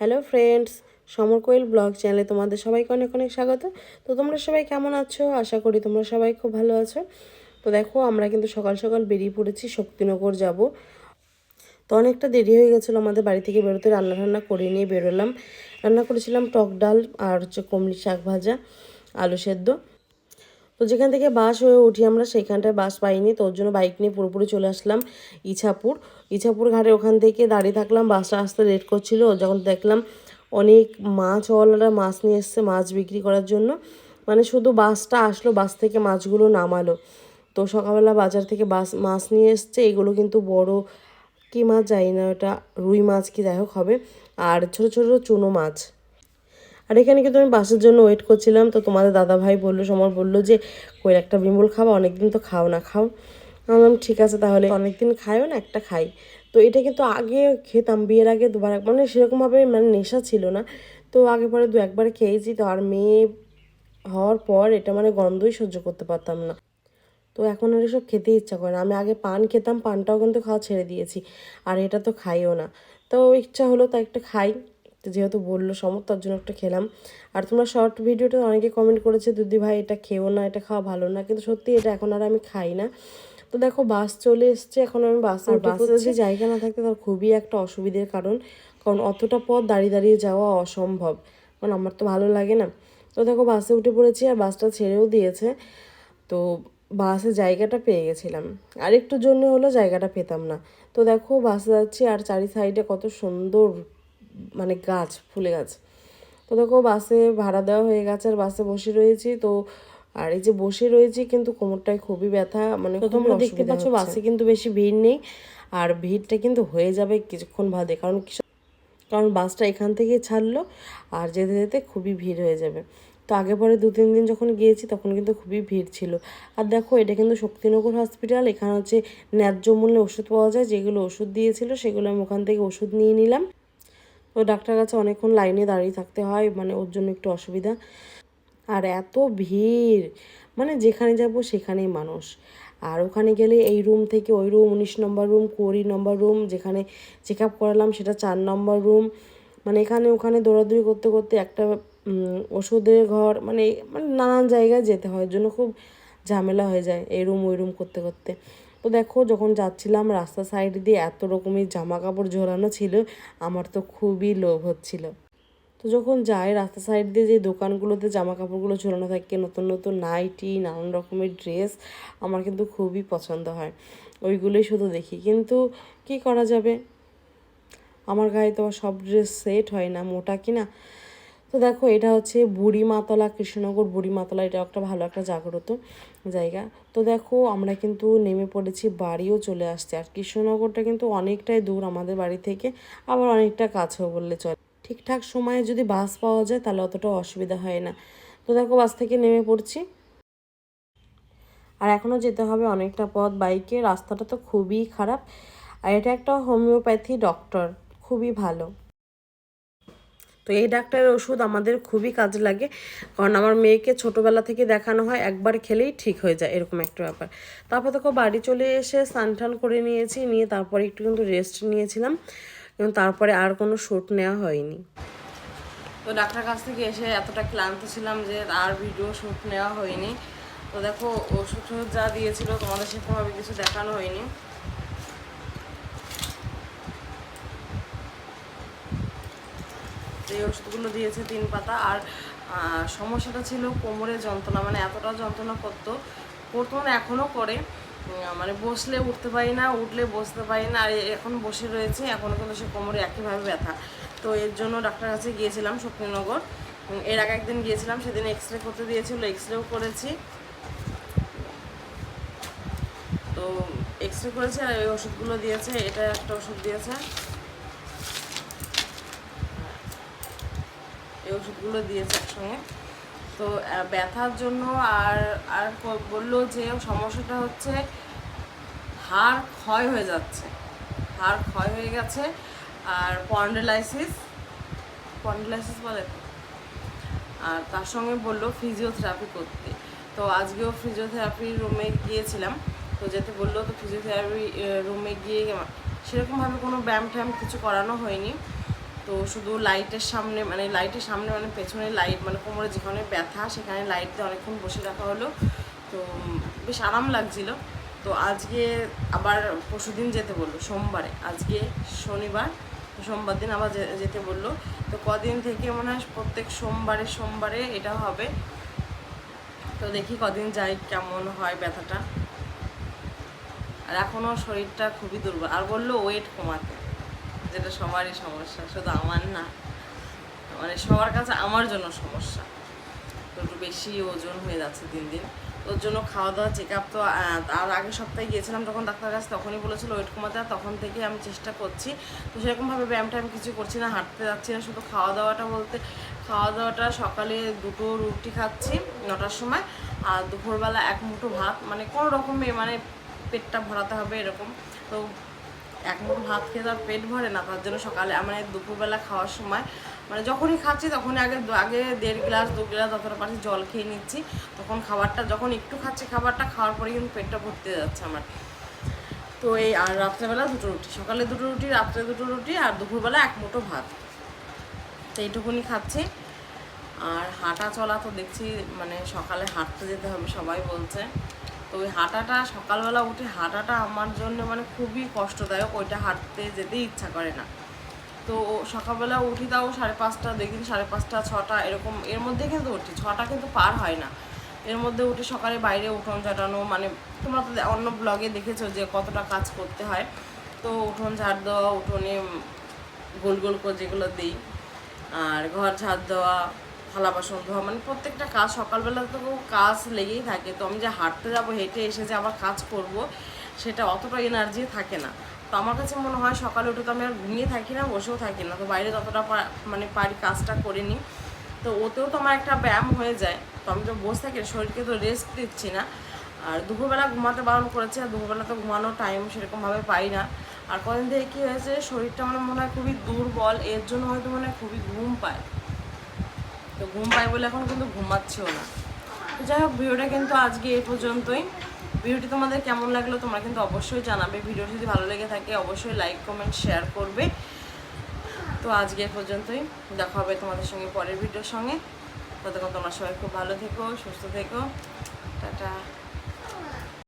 Hello friends, Samar Koel blog চ্যানেলে তোমাদের সবাইকে অনেক অনেক স্বাগত। তো তোমরা সবাই কেমন আছো? আশা করি তোমরা সবাই খুব ভালো আছো। তো দেখো, আমরা কিন্তু সকাল সকাল বেরিয়ে পড়েছি শক্তিনগর যাব। তো অনেকটা দেরি হয়ে গেছিল আমাদের বাড়ি থেকে বেরোতে, রান্না টান্না করে নিয়ে বেরোলাম। রান্না করেছিলাম টক ডাল আর হচ্ছে কমলি শাক ভাজা, আলু সেদ্ধ। তো যেখান থেকে বাস হয়ে উঠি আমরা, সেখানটায় বাস পাইনি। তো ওর জন্য বাইক নিয়ে পুরোপুরি চলে আসলাম ইছাপুর। ইছাপুর ঘাটে ওখান থেকে দাঁড়িয়ে থাকলাম বাসটা আসতে লেট করছিল। যখন দেখলাম অনেক মাছওয়ালারা মাছ নিয়ে এসছে মাছ বিক্রি করার জন্য। মানে শুধু বাসটা আসলো, বাস থেকে মাছগুলো নামালো। তো সকালবেলা বাজার থেকে বাস, মাছ নিয়ে এসছে। এগুলো কিন্তু বড় কী মাছ জানি না, ওটা রুই মাছ কি যাই হোক হবে। আর ছোটো ছোটো চুনো মাছ। আর এখানে কিন্তু আমি বাসের জন্য ওয়েট করছিলাম। তো তোমাদের দাদা ভাই বলল, সমর বলল যে, কই একটা বিমল খাবা, অনেকদিন তো খাও না, খাও। আমি ঠিক আছে, তাহলে অনেকদিন খাইও না, একটা খাই। তো এটা কিন্তু আগে খেতাম, বিয়ের আগে দুবার মানে সেরকমভাবে মানে নেশা ছিল না। তো আগে পরে দু একবার খেয়েছি, তো আর মেয়ে হওয়ার পর এটা মানে গন্ধই সহ্য করতে পারতাম না। তো এখন আর এসব খেতে ইচ্ছা করে না। আমি আগে পান খেতাম, পানটাও কিন্তু খাওয়া ছেড়ে দিয়েছি, আর এটা তো খাইও না। তো ইচ্ছা হলো তাই একটা খাই। তো যেহেতু বলল সমর তার জন্য একটা খেলাম। আর তোমরা শর্ট ভিডিওতে অনেকে কমেন্ট করেছে দিদি ভাই এটা খেও না এটা খাওয়া ভালো না। কিন্তু সত্যি এটা এখন আর আমি খাই না। তো দেখো বাস চলে এসছে এখন আমি বাসে বাসে যদি জায়গা না থাকতে তার খুবই একটা অসুবিধের কারণ। কারণ অতটা পথ দাঁড়িয়ে দাঁড়িয়ে যাওয়া অসম্ভব। কারণ আমার তো ভালো লাগে না। তো দেখো বাসে উঠে পড়েছি আর বাসটা ছেড়েও দিয়েছে। তো বাসে জায়গাটা পেয়ে গেছিলাম। আর একটু জন্য হলো জায়গাটা পেতাম না। তো দেখো বাসে যাচ্ছি আর চারি সাইডে কত সুন্দর মানে গাছ ফুলে গাছ। তো দেখো বাসে ভাড়া দেওয়া হয়ে গেছে আর বাসে বসে রয়েছি। তো আর এই যে বসে রয়েছি কিন্তু কোমরটায় খুবই ব্যথা মানে তোমরা দেখতে পাচ্ছ বাসে কিন্তু বেশি ভিড় নেই আর ভিড়টা কিন্তু হয়ে যাবে কিছুক্ষণ বাদে কারণ কারণ বাসটা এখান থেকে ছাড়লো আর যেতে যেতে খুবই ভিড় হয়ে যাবে। তো আগে পরে দু তিন দিন যখন গিয়েছি তখন কিন্তু খুবই ভিড় ছিল। আর দেখো এটা কিন্তু শক্তিনগর হসপিটাল এখানে হচ্ছে ন্যায্য মূল্যে ওষুধ পাওয়া যায় যেগুলো ওষুধ দিয়েছিল সেগুলো আমি ওখান থেকে ওষুধ নিয়ে নিলাম। তো ডাক্তার কাছে অনেকক্ষণ লাইনে দাঁড়িয়ে থাকতে হয় মানে ওর জন্য একটু অসুবিধা। আর এত ভিড় মানে যেখানে যাব সেখানেই মানুষ। আর ওখানে গেলে এই রুম থেকে ওই রুম, উনিশ নম্বর রুম, কুড়ি নম্বর রুম, যেখানে চেক আপ করালাম সেটা চার নম্বর রুম। মানে এখানে ওখানে দৌড়াদৌড়ি করতে করতে একটা ওষুধের ঘর মানে মানে নানান জায়গায় যেতে হয় জন্য খুব ঝামেলা হয়ে যায় এই রুম, ওই রুম করতে করতে। তো দেখো, যখন যাচ্ছিলাম রাস্তা সাইড দিয়ে এত রকমের জামা কাপড় ঝোলানো ছিল, আমার তো খুবই লোভ হচ্ছিল। তো যখন যাই রাস্তা সাইড দিয়ে যে দোকানগুলোতে জামা কাপড়গুলো ঝোলানো থাকে, নতুন নতুন নাইটি নানান রকমের ড্রেস আমার কিন্তু খুবই পছন্দ হয়। ওইগুলোই শুধু দেখি। কিন্তু কি করা যাবে? আমার গায়ে তো সব ড্রেস সেট হয় না, মোটা কিনা? তো দেখো, এটা হচ্ছে বুড়িমাতলা, কৃষ্ণনগর বুড়িমাতলা, এটা একটা ভালো একটা জাগ্রত জায়গা। তো দেখো, আমরা কিন্তু নেমে পড়েছি, বাড়িও চলে আসছে। আর কৃষ্ণনগরটা কিন্তু অনেকটাই দূর আমাদের বাড়ি থেকে, আবার অনেকটা কাছেও বললে চলে। ঠিকঠাক সময়ে যদি বাস পাওয়া যায়, তাহলে অতটা অসুবিধা হয় না। তো দেখো, বাস থেকে নেমে পড়ছি। আর এখনও যেতে হবে অনেকটা পথ বাইকে, রাস্তাটা তো খুবই খারাপ। আর এটা একটা হোমিওপ্যাথি ডক্টর, খুবই ভালো। তো এই ডাক্তারের ওষুধ আমাদের খুবই কাজে লাগে। কারণ আমার মেয়েকে ছোটোবেলা থেকে দেখানো হয়, একবার খেলেই ঠিক হয়ে যায় এরকম একটা ব্যাপার। তারপর দেখো বাড়ি চলে এসে স্নান করে নিয়েছি, নিয়ে তারপরে একটু কিন্তু রেস্ট নিয়েছিলাম। কিন্তু তারপরে আর কোনো শ্যুট নেওয়া হয়নি। তো ডাক্তার কাছ থেকে এসে এতটা ক্লান্ত ছিলাম যে আর ভিডিও শ্যুট নেওয়া হয়নি। তো দেখো ওষুধ যা দিয়েছিল তোমাদের সেরকমভাবে কিছু দেখানো হয়নি। যে ওষুধগুলো দিয়েছে তিন পাতা আর সমস্যাটা ছিল কোমরে যন্ত্রণা মানে এতটা যন্ত্রণা করতো করতো এখনও করে। মানে বসলে উঠতে পারি না, উঠলে বসতে পারি না, আর এখন বসে রয়েছে, এখনও কিন্তু সে কোমরে একইভাবে ব্যথা। তো এর জন্য ডাক্তার কাছে গিয়েছিলাম, শক্তিনগর। এর আগে একদিন গিয়েছিলাম, সেদিন এক্স রে করতে দিয়েছিল এক্স রেও করেছি। তো এক্স রে করেছে আর এই ওষুধগুলো দিয়েছে, এটা একটা ওষুধ দিয়েছে। ওষুধগুলো দিয়েছে একসঙ্গে। তো ব্যথার জন্য আর আর বলল যে সমস্যাটা হচ্ছে হাড় ক্ষয় হয়ে যাচ্ছে। হাড় ক্ষয় হয়ে গেছে আর পন্ডেলাইসিস পন্ডেলাইসিস বলে? আর তার সঙ্গে বলল ফিজিওথেরাপি করতে। তো আজকেও ফিজিওথেরাপি রুমে গিয়েছিলাম। তো যেতে বলল তো ফিজিওথেরাপি রুমে গিয়ে সেরকমভাবে কোনো ব্যায়াম ট্যাম কিছু করানো হয়নি। তো শুধু লাইটের সামনে মানে লাইটের সামনে মানে পেছনে লাইট মানে কোমরে যেখানে ব্যথা, সেখানে লাইট দিয়ে অনেকক্ষণ বসে রাখা হলো। তো বেশ আরাম লাগছিল। তো আজকে আবার পরশুদিন যেতে বলল, সোমবারে। আজকে শনিবার সোমবার দিন আবার যেতে বলল। তো কদিন থেকে মনে হয় প্রত্যেক সোমবারে সোমবারে এটা হবে। তো দেখি কদিন যাই কেমন হয় ব্যথাটা। আর এখনও শরীরটা খুবই দুর্বল। আর বলল ওয়েট কমাতে। যেটা সবারই সমস্যা, শুধু আমার না। মানে সবার কাছে আমার জন্য সমস্যা। তো একটু বেশি ওজন হয়ে যাচ্ছে দিন দিন। ওর জন্য খাওয়া দাওয়া চেক আপ তো আর আগের সপ্তাহে গিয়েছিলাম তখন ডাক্তার কাছে, তখনই বলেছিল ওয়েট কমাতে, আর তখন থেকে আমি চেষ্টা করছি। তো সেরকমভাবে ব্যায়াম ট্যায়াম কিছু করছি না, হাঁটতে যাচ্ছি না, শুধু খাওয়া দাওয়াটা বলতে খাওয়া দাওয়াটা সকালে দুটো রুটি খাচ্ছি নটার সময়, আর দুপুরবেলা এক মুঠো ভাত। মানে কোনো রকমে মানে পেটটা ভরাতে হবে এরকম। তো এক ভাত খেয়ে তার পেট ভরে না, তার জন্য সকালে মানে দুপুরবেলা খাওয়ার সময় মানে যখনই খাচ্ছি তখনই আগে আগে দেড় গ্লাস, দু গ্লাস যতটা পারছি জল খেয়ে নিচ্ছি, তখন খাবারটা, যখন একটু খাচ্ছি খাবারটা, খাওয়ার পরে কিন্তু পেটটা ভর্তি যাচ্ছে আমার। তো এই, আর রাত্রেবেলা দুটো রুটি, সকালে দুটো রুটি, রাত্রে দুটো রুটি, আর দুপুরবেলা এক মুঠো ভাত। তো এইটুকুনি খাচ্ছি। আর হাঁটা চলা তো দেখছি মানে সকালে হাঁটতে যেতে হবে, সবাই বলছে। তো ওই হাঁটাটা, সকালবেলা উঠে হাঁটাটা আমার জন্য মানে খুবই কষ্টদায়ক, ওইটা হাঁটতে যেতেই ইচ্ছা করে না। তো সকালবেলা উঠি তাও সাড়ে পাঁচটা, দেখি সাড়ে পাঁচটা, ছটা, এরকম, এর মধ্যে কিন্তু উঠি, ছটা কিন্তু পার হয় না। এর মধ্যে উঠে সকালে বাইরে উঠোন ঝাঁটানো মানে তোমরা তো অন্য ব্লগে দেখেছ যে কতটা কাজ করতে হয়। তো উঠোন ঝাড় দেওয়া, উঠোনে গোল গোল করে যেগুলো দিই, আর ঘর ঝাড় দেওয়া থালা বাসন ধোয়া মানে প্রত্যেকটা কাজ সকালবেলা তো কাজ লেগেই থাকে। তো আমি যে হাঁটতে যাব, হেঁটে এসে যে আবার কাজ করব, সেটা অতটা এনার্জি থাকে না। তো আমার কাছে মনে হয় সকালে উঠে তো আমি আর ঘুমিয়ে থাকি না, বসেও থাকি না। তো বাইরে যতটা মানে পারি কাজটা করে নিই। তো ওতেও তো আমার একটা ব্যায়াম হয়ে যায়। তো আমি তো বসে থাকি শরীরকে তো রেস্ট দিচ্ছি না। আর দুপুরবেলা ঘুমাতে বারণ করেছে, আর দুপুরবেলা তো ঘুমানোর টাইম সেরকমভাবে পাই না। আর কদিন থেকে কী হয়েছে, শরীরটা মানে মনে হয় খুবই দুর্বল, এর জন্য হয়তো মনে হয় খুবই ঘুম পায়। ঘুম পাই বলে এখন কিন্তু ঘুমাচ্ছেও না। তো যাই হোক, ভিডিওটা কিন্তু আজকে এ পর্যন্তই। ভিডিওটি তোমাদের কেমন লাগল তোমরা কিন্তু অবশ্যই জানাবে। ভিডিও যদি ভালো লেগে থাকে, অবশ্যই লাইক, কমেন্ট, শেয়ার করবে। তো আজকে এ পর্যন্তই। দেখা হবে তোমাদের সঙ্গে পরের ভিডিওর সঙ্গে। ততক্ষণ তোমরা সবাই খুব ভালো থেকো, সুস্থ থেকো। টাটা।